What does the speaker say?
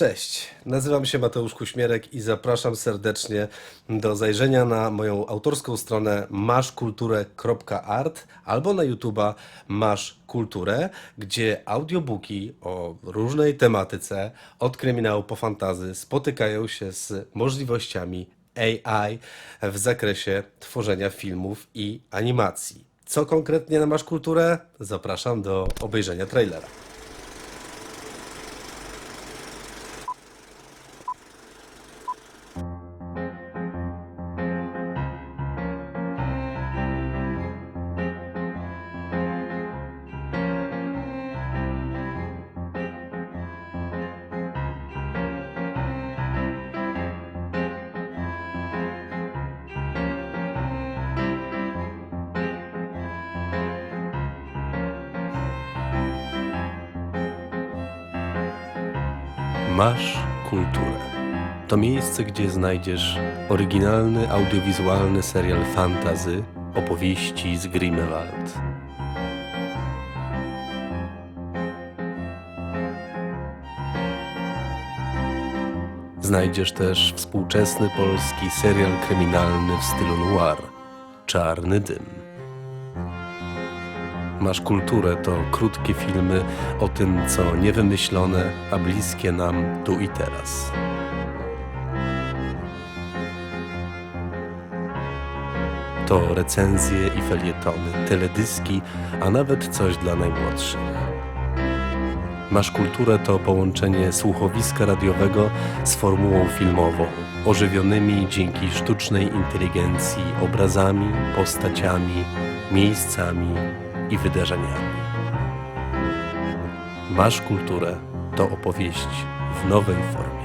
Cześć, nazywam się Mateusz Kuśmierek i zapraszam serdecznie do zajrzenia na moją autorską stronę maszkulturę.art albo na YouTube'a Masz Kulturę, gdzie audiobooki o różnej tematyce, od kryminału po fantazy, spotykają się z możliwościami AI w zakresie tworzenia filmów i animacji. Co konkretnie na Masz Kulturę? Zapraszam do obejrzenia trailera. Masz kulturę. To miejsce, gdzie znajdziesz oryginalny audiowizualny serial fantazy, opowieści z Grimewald. Znajdziesz też współczesny polski serial kryminalny w stylu noir, Czarny Dym. Masz kulturę to krótkie filmy o tym, co niewymyślone, a bliskie nam tu i teraz. To recenzje i felietony, teledyski, a nawet coś dla najmłodszych. Masz kulturę to połączenie słuchowiska radiowego z formułą filmową, ożywionymi dzięki sztucznej inteligencji obrazami, postaciami, miejscami i wydarzeniami. Masz kulturę to opowieść w nowej formie.